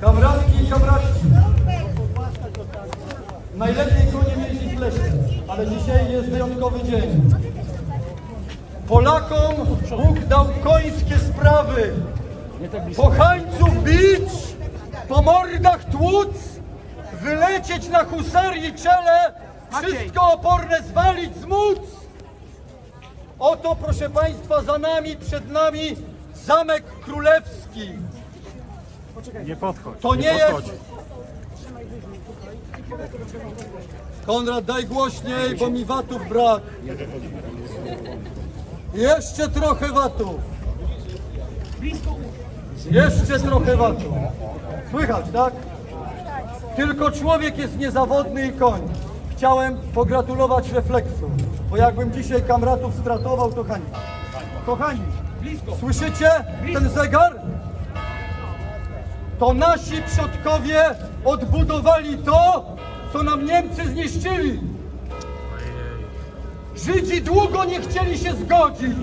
Kamratki i kamratki. Najlepiej konie jeździć w lesie, ale dzisiaj jest wyjątkowy dzień. Polakom Bóg dał końskie sprawy. Pochańców bić, po mordach tłuc, wylecieć na husarii czele, wszystko oporne zwalić, zmóc. Oto, proszę Państwa, za nami, przed nami Zamek Królewski. Nie podchodź. To nie podchodź. jest... Konrad, daj głośniej, bo mi watów brak. Jeszcze trochę watów. Jeszcze trochę watów. Słychać, tak? Tylko człowiek jest niezawodny i koń. Chciałem pogratulować refleksu, bo jakbym dzisiaj kamratów stratował, to hańba. Kochani, słyszycie ten zegar? To nasi przodkowie odbudowali to, co nam Niemcy zniszczyli. Żydzi długo nie chcieli się zgodzić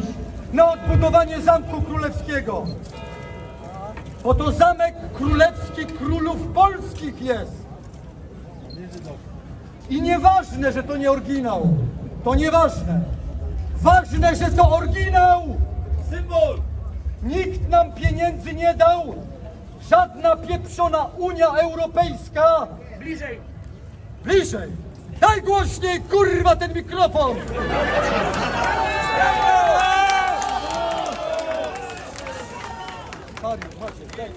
na odbudowanie Zamku Królewskiego. Bo to Zamek Królewski Królów Polskich jest. I nieważne, że to nie oryginał. To nieważne. Ważne, że to oryginał. Symbol. Nikt nam pieniędzy nie dał. Żadna pieprzona Unia Europejska. Bliżej! Bliżej. Daj głośniej, kurwa, ten mikrofon.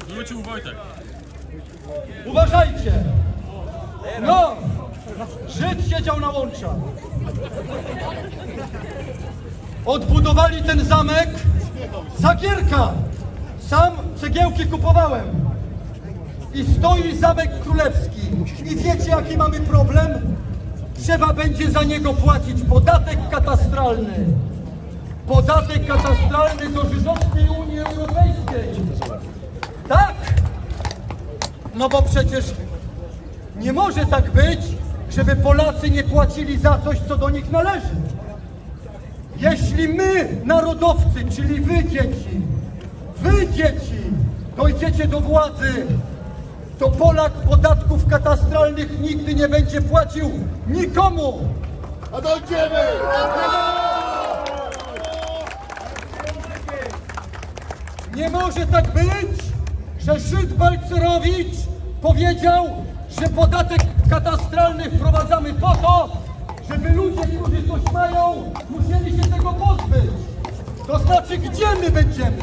Wrócił Wojtek. Uważajcie! No! Żyd siedział na łączach. Odbudowali ten zamek za gierka. Sam cegiełki kupowałem. I stoi zamek królewski. I wiecie jaki mamy problem? Trzeba będzie za niego płacić podatek katastralny. Podatek katastralny do Żydowskiej Unii Europejskiej. Tak! No bo przecież nie może tak być, żeby Polacy nie płacili za coś, co do nich należy. Jeśli my, narodowcy, czyli wy dzieci, wy dzieci, dojdziecie do władzy, to Polak podatków katastralnych nigdy nie będzie płacił nikomu. A dojdziemy! Nie może tak być, że Żyd Balcerowicz powiedział, że podatek katastralny wprowadzamy po to, żeby ludzie, którzy coś mają, musieli się tego pozbyć. To znaczy, gdzie my będziemy?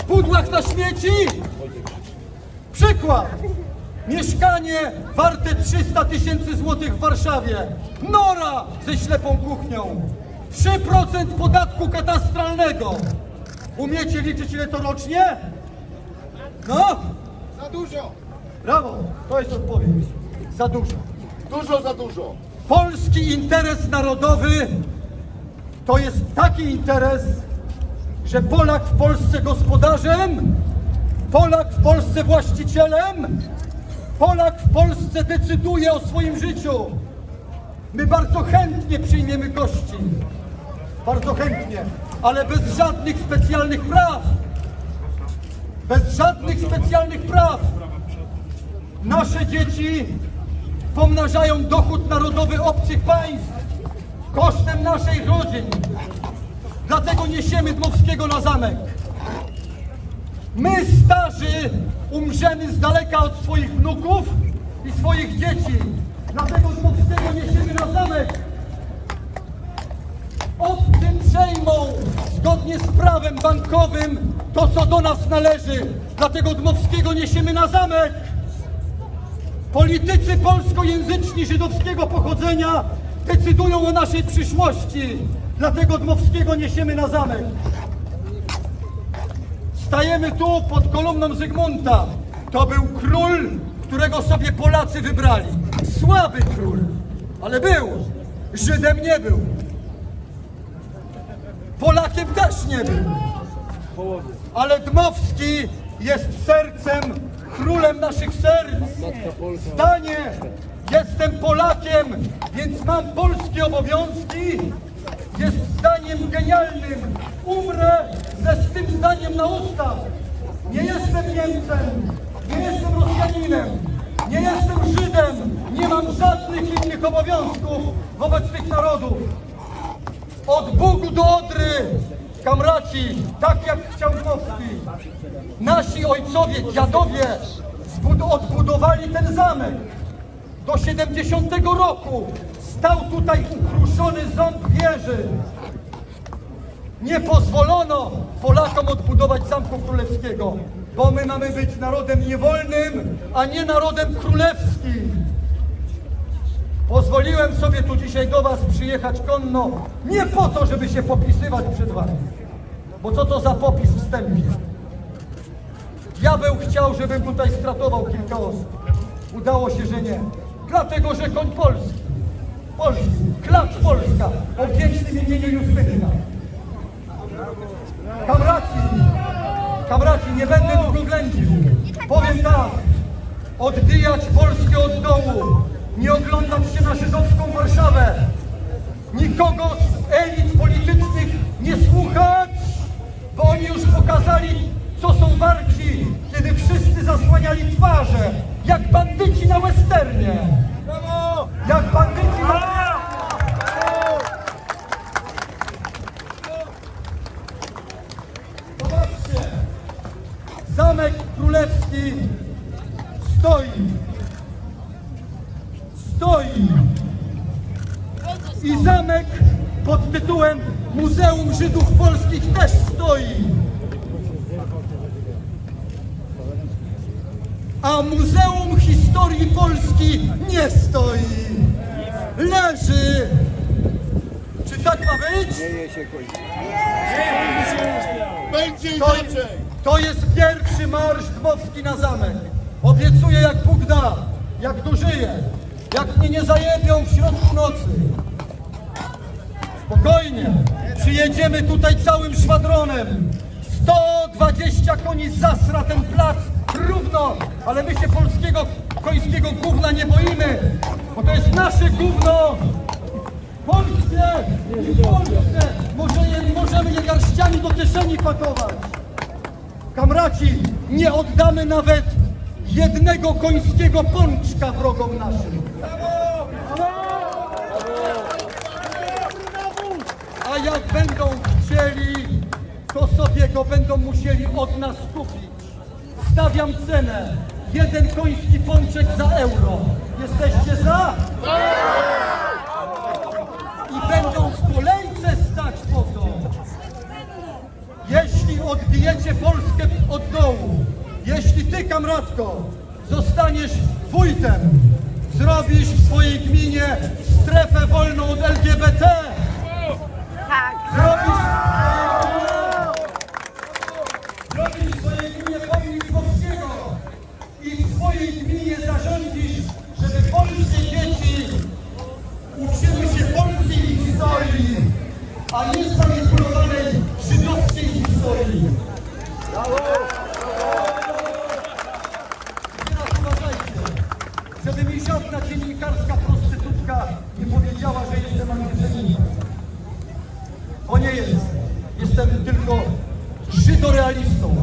W pudłach na śmieci? Przykład. Mieszkanie warte 300 tysięcy złotych w Warszawie. Nora ze ślepą kuchnią. 3% podatku katastralnego. Umiecie liczyć ile to rocznie? No, Za dużo! brawo, to jest odpowiedź. Za dużo. Dużo za dużo! Polski interes narodowy to jest taki interes, że Polak w Polsce gospodarzem, Polak w Polsce właścicielem, Polak w Polsce decyduje o swoim życiu. My bardzo chętnie przyjmiemy gości. Bardzo chętnie, ale bez żadnych specjalnych praw. Bez żadnych specjalnych praw. Nasze dzieci pomnażają dochód narodowy obcych państw kosztem naszej rodzin. Dlatego niesiemy Dmowskiego na zamek. My, starzy, umrzemy z daleka od swoich wnuków i swoich dzieci. Dlatego Dmowskiego niesiemy na zamek. Obcym przejmą zgodnie z prawem bankowym to, co do nas należy. Dlatego Dmowskiego niesiemy na zamek. Politycy polskojęzyczni żydowskiego pochodzenia decydują o naszej przyszłości. Dlatego Dmowskiego niesiemy na zamek. Stajemy tu pod kolumną Zygmunta. To był król, którego sobie Polacy wybrali. Słaby król, ale był. Żydem nie był. Polakiem też nie był. Ale Dmowski jest sercem, królem naszych serc. Zdanie, jestem Polakiem, więc mam polskie obowiązki, jest zdaniem genialnym. Umrę ze z tym zdaniem na ustach. Nie jestem Niemcem, nie jestem Rosjaninem, nie jestem Żydem, nie mam żadnych innych obowiązków wobec tych narodów. Od Bugu do Odry, kamraci, tak jak chciał Dmowski. Nasi ojcowie, dziadowie odbudowali ten zamek. Do 70 roku stał tutaj ukruszony ząb wieży. Nie pozwolono Polakom odbudować Zamku Królewskiego, bo my mamy być narodem niewolnym, a nie narodem królewskim. Pozwoliłem sobie tu dzisiaj do Was przyjechać konno, nie po to, żeby się popisywać przed Wami. Bo co to za popis wstępny? Diabeł chciał, żebym tutaj stratował kilka osób. Udało się, że nie. Dlatego, że koń polski. Polski. Klacz Polska. O wdzięcznym imieniu Justyna. Kamraci, kamraci, nie będę długo ględził. Powiem tak, odbijać Polskę od dołu, nie oglądać się na żydowską Warszawę, nikogo z elit politycznych nie słuchać, bo oni już pokazali, co są warci, kiedy wszyscy zasłaniali twarze, jak bandyci na westernie. Jak bandyci na Zamek Królewski stoi. Stoi. I zamek pod tytułem Muzeum Żydów Polskich też stoi. A Muzeum Historii Polski nie stoi. Leży. Czy tak ma być? Będzie To, inaczej. to jest pierwszy marsz Dmowski na zamek. Obiecuję jak Bóg da, jak dożyję, jak mnie nie zajebią w środku nocy. Spokojnie, przyjedziemy tutaj całym szwadronem. 120 koni zasra ten plac równo, ale my się polskiego końskiego gówna nie boimy, bo to jest nasze gówno. Polskie i Polsce może je, możemy je garściami do kieszeni pakować. Kamraci, nie oddamy nawet jednego końskiego pączka wrogom naszym. A jak będą chcieli, to sobie go będą musieli od nas kupić. Stawiam cenę. Jeden koński pączek za euro. Jesteście za? I będą w kolejce stać po to. Jeśli odbijecie Polskę od dołu, jeśli ty, kamratko, zostaniesz wójtem, zrobisz w swojej gminie strefę wolną od LGBT, żadna dziennikarska prostytutka nie powiedziała, że jestem antysemitą. Bo nie jest. Jestem tylko żydorealistą.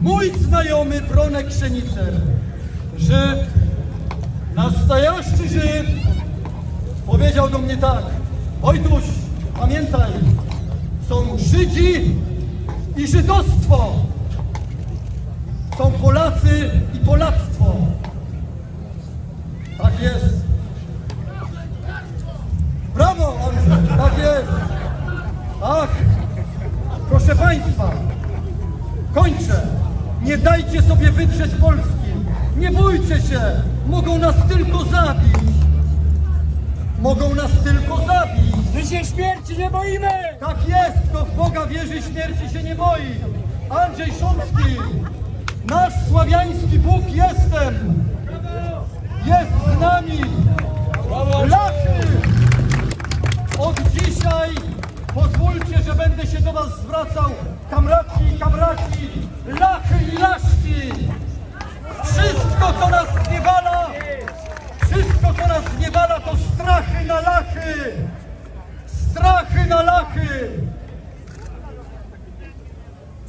Mój znajomy Bronek Szenicer, Żyd, nastojaszczy Żyd, powiedział do mnie tak, Wojtuś, pamiętaj, są Żydzi i żydostwo. Są Polacy i polactwo. Tak jest. Brawo, Andrzej, tak jest. Ach, proszę Państwa, kończę. Nie dajcie sobie wydrzeć Polski. Nie bójcie się, mogą nas tylko zabić. Mogą nas tylko zabić. My się śmierci nie boimy! Tak jest, kto w Boga wierzy, śmierci się nie boi. Andrzej Szumski, nasz sławiański Bóg jestem. Jest z nami. Lachy! Od dzisiaj pozwólcie, że będę się do was zwracał, kamraci i kamraci, lachy i laszki. Wszystko, co nas zniewala, wszystko, co nas zniewala, to strachy na lachy. Strachy na lachy.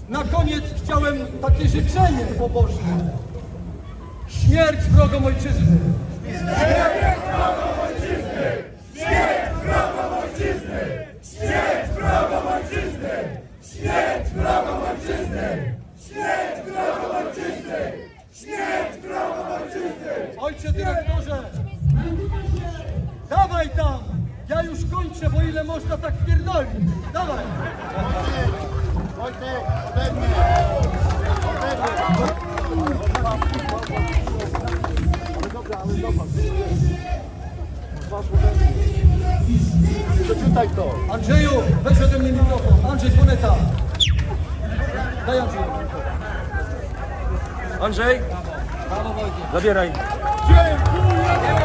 Na koniec chciałem takie życzenie pobożne. Śmierć wrogom ojczyzny. Ojcze dyrektorze, dawaj tam! Bo ile można tak pierdolić? Dawaj! Wojtek. Ale dobra, ale zobacz. Masz. Przeczytaj to. Andrzeju, weź ode mnie mikrofon. Andrzej Boneta. Daj Andrzej. Andrzej, zabieraj. Dziękuję!